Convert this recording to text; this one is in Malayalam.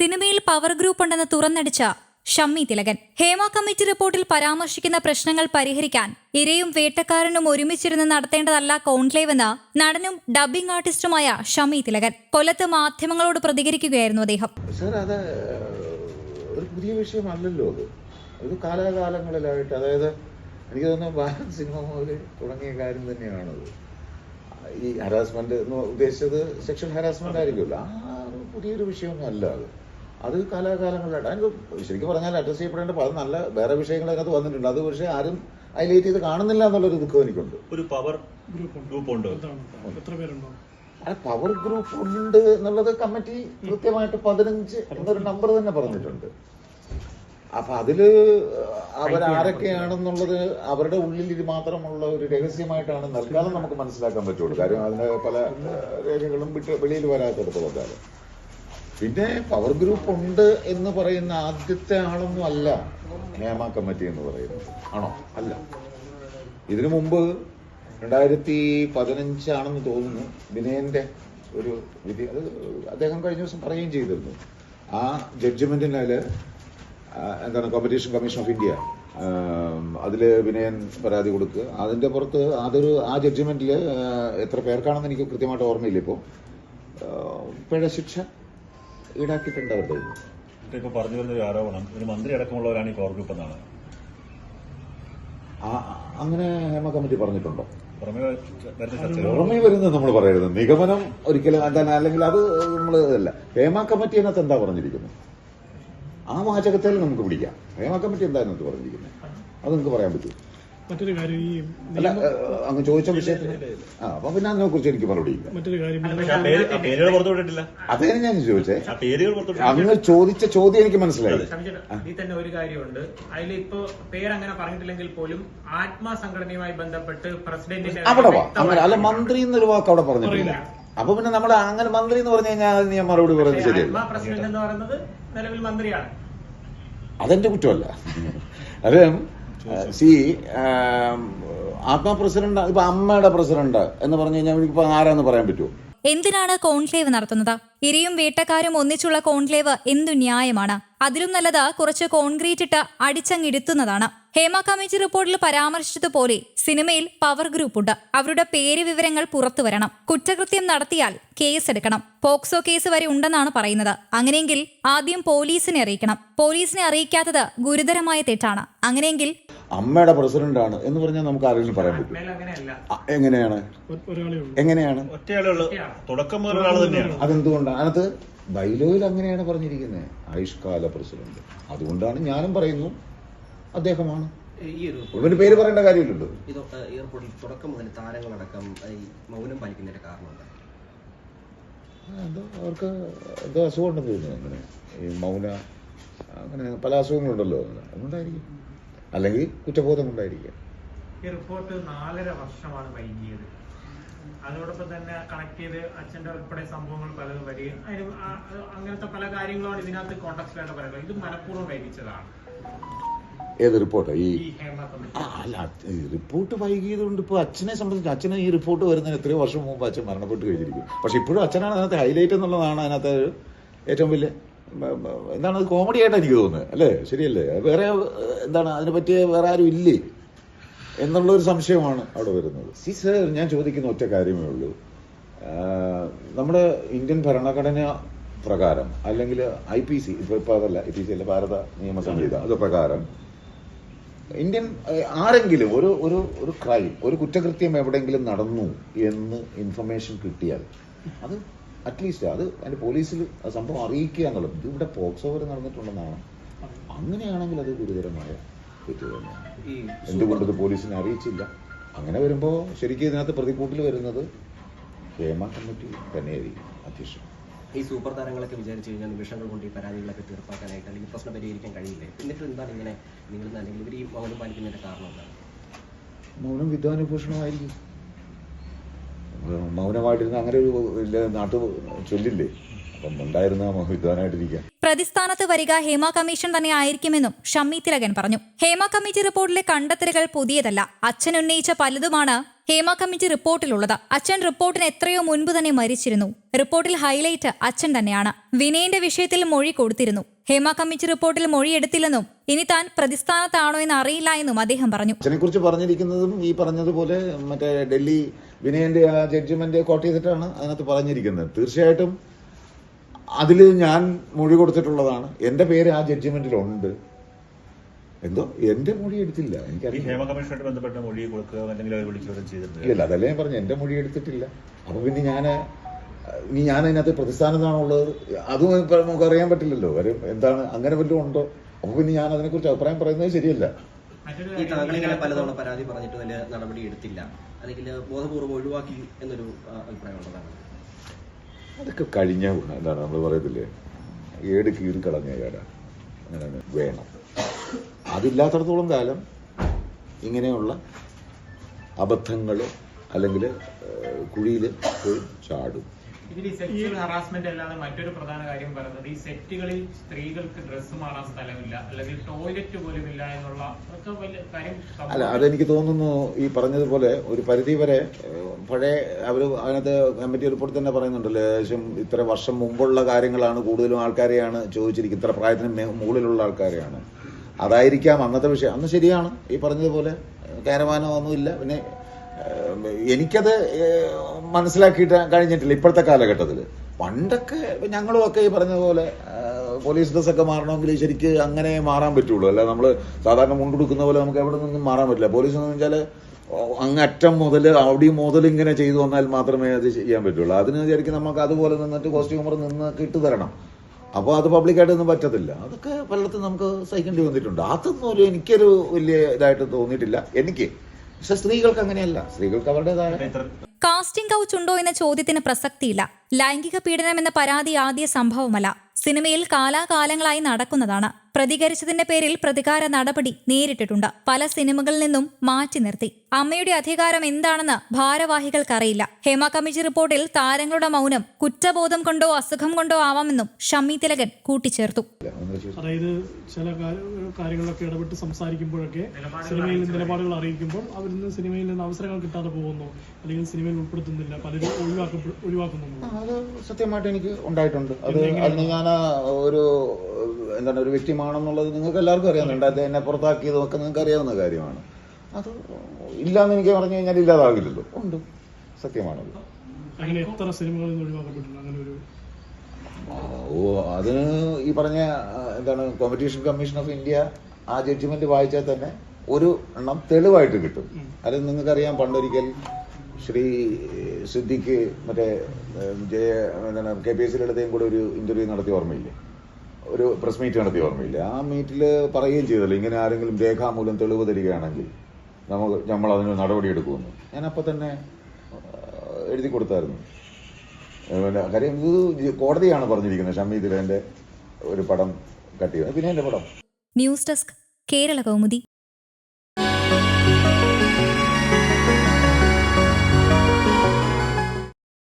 സിനിമയിൽ പവർ ഗ്രൂപ്പ് ഉണ്ടെന്ന് തുറന്നടിച്ച ഷമ്മി തിലകൻ. ഹേമ കമ്മിറ്റി റിപ്പോർട്ടിൽ പരാമർശിക്കുന്ന പ്രശ്നങ്ങൾ പരിഹരിക്കാൻ ഇരയും വേട്ടക്കാരനും ഒരുമിച്ചിരുന്ന് നടത്തേണ്ടതല്ല കോൺക്ലേവ് എന്ന് നടനും ഡബ്ബിംഗ് ആർട്ടിസ്റ്റുമായ ഷമി തിലകൻ. കൊല്ലത്ത് മാധ്യമങ്ങളോട് പ്രതികരിക്കുകയായിരുന്നു അദ്ദേഹം. ഒരു പുതിയ വിഷയമല്ലല്ലോ അത്. കാലാകാലങ്ങളിലായിട്ട് അതായത് എനിക്ക് തോന്നുന്നു ഭാരത് സിനിമ മുതൽ തുടങ്ങിയ കാര്യം തന്നെയാണത്. ഈ ഹരാസ്മെന്റ് എന്ന് ഉദ്ദേശിച്ചത് സെക്ഷൽ ഹരാസ്മെന്റ് ആയിരിക്കുമല്ലോ. ആ പുതിയൊരു വിഷയമൊന്നും അല്ല അത്. അത് കാലാകാലങ്ങളിലായിട്ട്. അതിന് ശരിക്കും പറഞ്ഞാൽ അഡ്രസ് ചെയ്യപ്പെടേണ്ട പല നല്ല വേറെ വിഷയങ്ങൾ അതിനകത്ത് വന്നിട്ടുണ്ട്. അത് പക്ഷേ ആരും ഹൈലൈറ്റ് ചെയ്ത് കാണുന്നില്ല എന്നുള്ളൊരു ദുഃഖം എനിക്കുണ്ട്. ഒരു പവർ ഗ്രൂപ്പ് ഉണ്ട്. എത്ര പേരുണ്ടോ? ആ പവർ ഗ്രൂപ്പ് ഉണ്ട് എന്നുള്ളത് കമ്മിറ്റി കൃത്യമായിട്ട് പതിനഞ്ച് എന്നൊരു നമ്പർ തന്നെ പറഞ്ഞിട്ടുണ്ട്. അപ്പൊ അതിൽ അവരാരൊക്കെയാണെന്നുള്ളത് അവരുടെ ഉള്ളിൽ ഇത് മാത്രമുള്ള ഒരു രഹസ്യമായിട്ടാണ് നൽകാതെ നമുക്ക് മനസ്സിലാക്കാൻ പറ്റുള്ളൂ. കാര്യം അതിന്റെ പല രേഖകളും വിട്ട് വെളിയിൽ വരാത്തടത്തോളം കാലം. പിന്നെ പവർ ഗ്രൂപ്പ് ഉണ്ട് എന്ന് പറയുന്ന ആദ്യത്തെ ആളൊന്നും അല്ല നിയമ കമ്മിറ്റി എന്ന് പറയുന്നത്. ആണോ? അല്ല. ഇതിനു മുമ്പ് രണ്ടായിരത്തി പതിനഞ്ചാണെന്ന് തോന്നുന്നു വിനയന്റെ ഒരു വിധി. അത് അദ്ദേഹം കഴിഞ്ഞ ദിവസം പറയുകയും ചെയ്തിരുന്നു. ആ ജഡ്ജ്മെന്റിനാൽ എന്താണ് കോമ്പറ്റീഷൻ കമ്മീഷൻ ഓഫ് ഇന്ത്യ അതിൽ വിനയൻ പരാതി കൊടുക്കുക. അതിന്റെ പുറത്ത് അതൊരു ആ ജഡ്ജ്മെന്റിൽ എത്ര പേർക്കാണെന്ന് എനിക്ക് കൃത്യമായിട്ട് ഓർമ്മയില്ല ഇപ്പോൾ പിഴ ശിക്ഷ ഈടാക്കിയിട്ടുണ്ട് അവരുടെ. ഇപ്പൊ പറഞ്ഞു വരുന്ന ഒരു ആരോപണം. ഒരു മന്ത്രി അടക്കമുള്ളവരാണ് ഈ കോർ ഗ്രൂപ്പ് എന്നാണ്. ആ- അങ്ങനെ ഹേമ കമ്മിറ്റി പറഞ്ഞിട്ടുണ്ടോ? പുറമെ വരുന്ന പുറമേ വരുന്നത് നമ്മൾ പറയരുത്. നിഗമനം ഒരിക്കലും എന്താണ് അല്ലെങ്കിൽ അത് നമ്മൾ അല്ല ഹേമ കമ്മിറ്റി അതിനകത്ത് എന്താ പറഞ്ഞിരിക്കുന്നത്? ആ വാചകത്തിൽ നമുക്ക് പിടിക്കാം. ഹേമ കമ്മിറ്റി എന്താ അതിനകത്ത് പറഞ്ഞിരിക്കുന്നത്? അത് നിങ്ങൾക്ക് പറയാൻ പറ്റും മറ്റൊരു കാര്യം ഈ അല്ല അങ്ങ് ചോദിച്ച വിഷയത്തിന് ആ അപ്പൊ പിന്നെ അതിനെ കുറിച്ച് എനിക്ക് മറുപടി ഇല്ല. മറ്റൊരു കാര്യം പേരുകൾ അതേ ഞാൻ ചോദിച്ചേ. പേരുകൾ അങ്ങ് ചോദിച്ച ചോദ്യം എനിക്ക് മനസ്സിലായി. ഇതിൽ തന്നെ ഒരു കാര്യമുണ്ട്. അതിൽ ഇപ്പൊ പേരങ്ങനെ പറഞ്ഞിട്ടില്ലെങ്കിൽ പോലും ആത്മാ സംഘടനയുമായി ബന്ധപ്പെട്ട് പ്രസിഡന്റിന്റെ അവിടെ വാ. അങ്ങനെ അല്ല മന്ത്രി എന്നൊരു വാക്ക് അവിടെ പറഞ്ഞിട്ടില്ല. അപ്പൊ പിന്നെ നമ്മൾ അങ്ങനെ മന്ത്രി എന്ന് പറഞ്ഞു കഴിഞ്ഞാൽ അതിന് ഞാൻ മറുപടി പറയുന്നത് ശരി ശരിയല്ല. ആത്മാ പ്രസിഡന്റ് എന്ന് പറയുന്നത് നിലവിൽ മന്ത്രിയാണ്. അതെന്റെ കുറ്റമല്ല. അത്. സി ആത്മാ പ്രസിഡന്റ് ഇപ്പൊ അമ്മയുടെ പ്രസിഡന്റ് എന്ന് പറഞ്ഞു കഴിഞ്ഞാൽ ഇപ്പൊ ആരാന്ന് പറയാൻ പറ്റുമോ എന്തിനാണ് കോൺക്ലേവ് നടത്തുന്നത്? ഇരയും വേട്ടക്കാരും ഒന്നിച്ചുള്ള കോൺക്ലേവ് എന്തു ന്യായമാണ്? അതിലും നല്ലത് കുറച്ച് കോൺക്രീറ്റ് ഇട്ട് അടിച്ചങ്ങിടുത്തുന്നതാണ് ഹേമ കമ്മിറ്റി റിപ്പോർട്ടിൽ പരാമർശിച്ചതുപോലെ സിനിമയിൽ പവർ ഗ്രൂപ്പ് ഉണ്ട് അവരുടെ പേര് വിവരങ്ങൾ പുറത്തു വരണം. കുറ്റകൃത്യം നടത്തിയാൽ കേസ് എടുക്കണം പോക്സോ കേസ് വരെ ഉണ്ടെന്നാണ് പറയുന്നത്. അങ്ങനെയെങ്കിൽ ആദ്യം പോലീസിനെ അറിയിക്കണം. പോലീസിനെ അറിയിക്കാത്തത് ഗുരുതരമായ തെറ്റാണ്. അങ്ങനെയെങ്കിൽ അമ്മയുടെ പ്രസിഡന്റ് ആണ് എന്ന് പറഞ്ഞാൽ നമുക്ക് ആരെങ്കിലും പറയാൻ പറ്റും. എങ്ങനെയാണ്? എങ്ങനെയാണ്? ഒറ്റയാളേ ഉള്ളൂ. തുടക്കം മുതൽ ഒരാൾ തന്നെയാണ്. അതെന്തുകൊണ്ടാണ് അതിനകത്ത് ബൈലോയിൽ അങ്ങനെയാണ് പറഞ്ഞിരിക്കുന്നത്. ആയുഷ്കാല പ്രസിഡന്റ് അതുകൊണ്ടാണ് ഞാനും പറയുന്നു അദ്ദേഹമാണ്. ഈ ഒരു പേര് പറയേണ്ട കാര്യമില്ലല്ലോ. എയർപോർട്ടിൽ തുടക്കം മുതൽ താരങ്ങളടക്കം ഈ മൗനം പാലിക്കുന്നതിന്റെ കാരണം എന്തോ? അവർക്ക് എന്തോ അസുഖം ഉണ്ടെന്ന് തോന്നുന്നു അങ്ങനെ. ഈ മൗന അങ്ങനെ പല അസുഖങ്ങളുണ്ടല്ലോ. അതുകൊണ്ടായിരിക്കും. അല്ലെങ്കിൽ കുറ്റബോധം ഉണ്ടായിരിക്കാം. ഈ റിപ്പോർട്ട് നാലര വർഷമാണ് വൈകിയത്. അതോടൊപ്പം തന്നെ കണക്ട് ചെയ്ത് അച്ഛന്റെ ഉൾപ്പെടെ സംഭവങ്ങൾ പലതും വരികയും അങ്ങനത്തെ പല കാര്യങ്ങളാണ് ഇതിനകത്ത് കോണ്ടാക്ട് പറയുന്നത്. ഇത് മനഃപൂർവം വൈകിച്ചതാണ്. ഏത് റിപ്പോർട്ട് ഈ അല്ല റിപ്പോർട്ട് വൈകിയത് കൊണ്ട് ഇപ്പോൾ അച്ഛനെ സംബന്ധിച്ച് അച്ഛന് ഈ റിപ്പോർട്ട് വരുന്നതിന് എത്രയോ വർഷം മുമ്പ് അച്ഛൻ മരണപ്പെട്ട് കഴിഞ്ഞിരിക്കും. പക്ഷെ ഇപ്പോഴും അച്ഛനാണ് അതിനകത്ത് ഹൈലൈറ്റ് എന്നുള്ളതാണ് അതിനകത്ത് ഏറ്റവും വലിയ എന്താണ് അത് കോമഡി ആയിട്ട് എനിക്ക് തോന്നുന്നത്. അല്ലേ? ശരിയല്ലേ? വേറെ എന്താണ് അതിനെ പറ്റിയ വേറെ ആരും ഇല്ലേ? എന്നുള്ള ഒരു സംശയമാണ് അവിടെ വരുന്നത്. സി സർ ഞാൻ ചോദിക്കുന്ന ഒറ്റ കാര്യമേ ഉള്ളൂ. നമ്മുടെ ഇന്ത്യൻ ഭരണഘടന പ്രകാരം അല്ലെങ്കിൽ ഐ പി സി ഇപ്പൊ ഇപ്പൊ അതല്ല ഐ പി സി അല്ല ഭാരത നിയമ സംഹിത അത് പ്രകാരം ഇന്ത്യൻ ആരെങ്കിലും ഒരു ഒരു ഒരു ക്രൈം ഒരു കുറ്റകൃത്യം എവിടെയെങ്കിലും നടന്നു എന്ന് ഇൻഫർമേഷൻ കിട്ടിയാൽ അത് അറ്റ്ലീസ്റ്റ് അത് അതിന്റെ പോലീസിൽ ആ സംഭവം അറിയിക്കുക എന്നുള്ളത്. ഇത് ഇവിടെ പോക്സോ വരെ നടന്നിട്ടുണ്ടെന്നാണ്. അങ്ങനെയാണെങ്കിൽ അത് ഗുരുതരമായ തെറ്റ് തന്നെയാണ്. ഈ എന്തുകൊണ്ട് ഇത് പോലീസിനെ അറിയിച്ചില്ല? അങ്ങനെ വരുമ്പോൾ ശരിക്കും ഇതിനകത്ത് പ്രതിക്കൂട്ടിൽ വരുന്നത് ഹേമ കമ്മിറ്റി തന്നെയായിരിക്കും അധ്യക്ഷൻ. ഈ സൂപ്പർ താരങ്ങളൊക്കെ വിചാരിച്ചു കഴിഞ്ഞാൽ നിമിഷങ്ങൾ കൊണ്ട് ഈ പരാതികളൊക്കെ തീർപ്പാക്കാനായിട്ട് അല്ലെങ്കിൽ പ്രശ്നം പരിഹരിക്കാൻ കഴിയില്ലേ? എന്നിട്ട് എന്താണ് ഇങ്ങനെ നിങ്ങൾ അല്ലെങ്കിൽ ഇവർ ഈ മൗനം പാലിക്കുന്നതിന്റെ കാരണം എന്താണ്? മൗനം വിദ്വാനുഭൂഷണമായിരിക്കും മൗനമായിട്ടിരുന്ന അങ്ങനെ ഒരു നാട്ടു ചൊല്ലില്ലേ? അപ്പം ഉണ്ടായിരുന്ന വിദ്വാനായിട്ടിരിക്കാം പ്രതിസ്ഥാനത്ത് വരിക ഹേമ കമ്മീഷൻ തന്നെ ആയിരിക്കുമെന്നും ഷമ്മി തിലകൻ പറഞ്ഞു. ഹേമ കമ്മിറ്റി റിപ്പോർട്ടിലെ കണ്ടെത്തലുകൾ പുതിയതല്ല. അച്ഛൻ ഉന്നയിച്ച പലതുമാണ് ഹേമ കമ്മിറ്റി റിപ്പോർട്ടിലുള്ളത്. അച്ഛൻ റിപ്പോർട്ടിന് എത്രയോ മുൻപ് തന്നെ മരിച്ചിരുന്നു. റിപ്പോർട്ടിൽ ഹൈലൈറ്റ് അച്ഛൻ തന്നെയാണ്. വിനയന്റെ വിഷയത്തിൽ മൊഴി കൊടുത്തിരുന്നു. ഹേമ കമ്മിറ്റി റിപ്പോർട്ടിൽ മൊഴിയെടുത്തില്ലെന്നും ഇനി താൻ പ്രതിസ്ഥാനത്താണോ എന്ന് അറിയില്ല എന്നും അദ്ദേഹം പറഞ്ഞു. അച്ഛനെ കുറിച്ച് പറഞ്ഞിരിക്കുന്നതും ഈ പറഞ്ഞതുപോലെ മറ്റേ ഡൽഹി വിനയന്റെ ആ ജഡ്ജ്മെന്റ് കോട്ട് ചെയ്തിട്ടാണ് അതിനകത്ത് പറഞ്ഞിരിക്കുന്നത്. തീർച്ചയായിട്ടും അതിൽ ഞാൻ മൊഴി കൊടുത്തിട്ടുള്ളതാണ്. എന്റെ പേര് ആ ജഡ്ജ്മെന്റിലുണ്ട് എന്തോ? എന്റെ മൊഴി എടുത്തില്ല. ചെയ്തിട്ടുണ്ട്. ഇല്ല അതല്ലേ ഞാൻ പറഞ്ഞു. എന്റെ മൊഴി എടുത്തിട്ടില്ല. അപ്പൊ പിന്നെ ഞാൻ ഇനി ഞാൻ അതിനകത്ത് പ്രതിസ്ഥാനത്താണുള്ളത്. അതും നമുക്ക് അറിയാൻ പറ്റില്ലല്ലോ. കാര്യം എന്താണ് അങ്ങനെ വല്ലതും ഉണ്ടോ? അപ്പൊ പിന്നെ ഞാൻ അതിനെക്കുറിച്ച് അഭിപ്രായം പറയുന്നത് ശരിയല്ല. ഈ താങ്കൾ ഇങ്ങനെ പലതവണ പരാതി പറഞ്ഞിട്ട് വലിയ നടപടി എടുത്തില്ല. അല്ലെങ്കിൽ ബോധപൂർവം ഒഴിവാക്കി എന്നൊരു അഭിപ്രായം ഉള്ളതാണ് അതൊക്കെ കഴിഞ്ഞ ഗുണം. എന്താണ് നമ്മൾ പറയത്തില്ലേ? ഏട് കീറി കളഞ്ഞ അങ്ങനെയാണ് അങ്ങനെ വേണം. അതില്ലാത്തടത്തോളം കാലം ഇങ്ങനെയുള്ള അബദ്ധങ്ങൾ അല്ലെങ്കിൽ കുഴിയിൽ പോയി ചാടും. ഇതിൽ ഈ സെക്ച്വൽ ഹറാസ്മെന്റ് അല്ലാതെ മറ്റൊരു പ്രധാന കാര്യം പറയുന്നത് ഈ സെറ്റുകളിൽ സ്ത്രീകൾക്ക് ഡ്രസ്സ് മാറാൻ സ്ഥലമില്ല. അല്ലെങ്കിൽ ടോയ്ലറ്റ് പോലും ഇല്ല എന്നുള്ള അതൊക്കെ വലിയ കാര്യം അല്ല അതെനിക്ക് തോന്നുന്നു ഈ പറഞ്ഞതുപോലെ ഒരു പരിധി വരെ പഴയ അവർ അതിനകത്ത് കമ്മിറ്റി റിപ്പോർട്ട് തന്നെ പറയുന്നുണ്ടല്ലോ ഏകദേശം ഇത്ര വർഷം മുമ്പുള്ള കാര്യങ്ങളാണ് കൂടുതലും ആൾക്കാരെയാണ് ചോദിച്ചിരിക്കുന്നത്. ഇത്ര പ്രായത്തിന് മുകളിലുള്ള ആൾക്കാരെയാണ്. അതായിരിക്കാം അന്നത്തെ വിഷയം. അന്ന് ശരിയാണ് ഈ പറഞ്ഞതുപോലെ. കാരവാനോ ഒന്നുമില്ല പിന്നെ എനിക്കത് മനസ്സിലാക്കിയിട്ട് കഴിഞ്ഞിട്ടില്ല ഇപ്പോഴത്തെ കാലഘട്ടത്തിൽ. പണ്ടൊക്കെ ഞങ്ങളും ഒക്കെ ഈ പറഞ്ഞതുപോലെ പോലീസ് ഡ്രസ്സൊക്കെ മാറണമെങ്കിൽ ശരിക്ക് അങ്ങനെ മാറാൻ പറ്റുള്ളൂ. അല്ല നമ്മൾ സാധാരണ മുണ്ടെടുക്കുന്ന പോലെ നമുക്ക് എവിടെ നിന്നും മാറാൻ പറ്റില്ല. പോലീസ് എന്ന് വെച്ചാൽ അങ്ങറ്റം മുതൽ അവിടെയും മുതൽ ഇങ്ങനെ ചെയ്തു വന്നാൽ മാത്രമേ അത് ചെയ്യാൻ പറ്റുള്ളൂ. അതിന് വിചാരിക്കും നമുക്ക് അതുപോലെ നിന്നിട്ട് കോസ്റ്റ്യൂമർ നിന്ന് ഇട്ട് തരണം. അപ്പോൾ അത് പബ്ലിക്കായിട്ടൊന്നും പറ്റത്തില്ല. അതൊക്കെ പലയിടത്തും നമുക്ക് സഹിക്കേണ്ടി വന്നിട്ടുണ്ട്. അതൊന്നും ഒരു എനിക്കൊരു വലിയ ഇതായിട്ട് തോന്നിയിട്ടില്ല. എനിക്ക് പക്ഷെ സ്ത്രീകൾക്ക് അങ്ങനെയല്ല. സ്ത്രീകൾക്ക് അവരുടേതായ കാസ്റ്റിംഗ് കൗച്ച് ഉണ്ടോ എന്ന ചോദ്യത്തിന് പ്രസക്തിയില്ല. ലൈംഗിക പീഡനം എന്ന പരാതി ആദ്യ സംഭവമല്ല. സിനിമയിൽ കാലാകാലങ്ങളായി നടക്കുന്നതാണ്. പ്രതികരിച്ചതിന്റെ പേരിൽ പ്രതികാര നടപടി നേരിട്ടിട്ടുണ്ട്. പല സിനിമകളിൽ നിന്നും മാറ്റി നിർത്തി. അമ്മയുടെ അധികാരം എന്താണെന്ന് ഭാരവാഹികൾക്കറിയില്ല. ഹേമ കമ്മിറ്റി റിപ്പോർട്ടിൽ താരങ്ങളുടെ മൗനം കുറ്റബോധം കൊണ്ടോ അസുഖം കൊണ്ടോ ആവാമെന്നും ഷമ്മി തിലകൻ കൂട്ടിച്ചേർത്തു. അതായത് ചില കാര്യങ്ങളൊക്കെ ഇടപെട്ട് സംസാരിക്കുമ്പോഴൊക്കെ സിനിമയിൽ നിലപാടുകൾ അറിയിക്കുമ്പോൾ അവരിൽ നിന്ന് സിനിമയിൽ നിന്ന് അവസരങ്ങൾ കിട്ടാതെ പോകുന്നു. അല്ലെങ്കിൽ സിനിമയിൽ ഉൾപ്പെടുത്തുന്നില്ല. പലരും ഒഴിവാക്കുന്നു അത് സത്യമായിട്ട് എനിക്ക് ഉണ്ടായിട്ടുണ്ട്. അത് അതിന് ഞാൻ ഒരു എന്താണ് ഒരു വ്യക്തിമാണെന്നുള്ളത് നിങ്ങൾക്ക് എല്ലാവർക്കും അറിയാവുന്നുണ്ട് അത് എന്നെ പുറത്താക്കിയതൊക്കെ നിങ്ങൾക്ക് അറിയാവുന്ന കാര്യമാണ്. അത് ഇല്ലാന്ന് എനിക്ക് പറഞ്ഞു കഴിഞ്ഞാൽ ഇല്ലാതാകില്ലല്ലോ ഉണ്ട്. സത്യമാണത്. അങ്ങനെ എത്ര സിനിമകളിൽ നിന്ന് ഒഴിവാക്കപ്പെട്ടിട്ടുണ്ട്? അങ്ങനെ ഒരു ആ, ഓ അതിന് ഈ പറഞ്ഞ എന്താണ് കോമ്പറ്റീഷൻ കമ്മീഷൻ ഓഫ് ഇന്ത്യ ആ ജഡ്ജ്മെന്റ് വായിച്ചാൽ തന്നെ ഒരു എണ്ണം തെളിവായിട്ട് കിട്ടും. അത് നിങ്ങൾക്കറിയാം പണ്ടൊരിക്കൽ ശ്രീ സിദ്ദിഖ് മറ്റേ ജയ എന്താണ് കെ പി എസ് സിയിലെടുത്തേയും കൂടെ ഒരു ഇന്റർവ്യൂ നടത്തി ഓർമ്മയില്ലേ? ഒരു പ്രസ് മീറ്റ് നടത്തി ഓർമ്മയില്ല? ആ മീറ്റിൽ പറയുകയും ചെയ്തല്ലോ ഇങ്ങനെ ആരെങ്കിലും രേഖാമൂലം തെളിവ് തരികയാണെങ്കിൽ. നമുക്ക് നമ്മൾ അതിന് നടപടിയെടുക്കുമെന്ന്. ഞാൻ അപ്പം തന്നെ എഴുതി കൊടുത്തായിരുന്നു. പിന്നെ കാര്യം ഇത് കോടതിയാണ് പറഞ്ഞിരിക്കുന്നത്. ഷമ്മി ദിലേന്റെ ഒരു പടം കട്ട് ചെയ്യുന്നത് പിന്നെ എന്റെ പടം. News desk Kerala Kaumudi.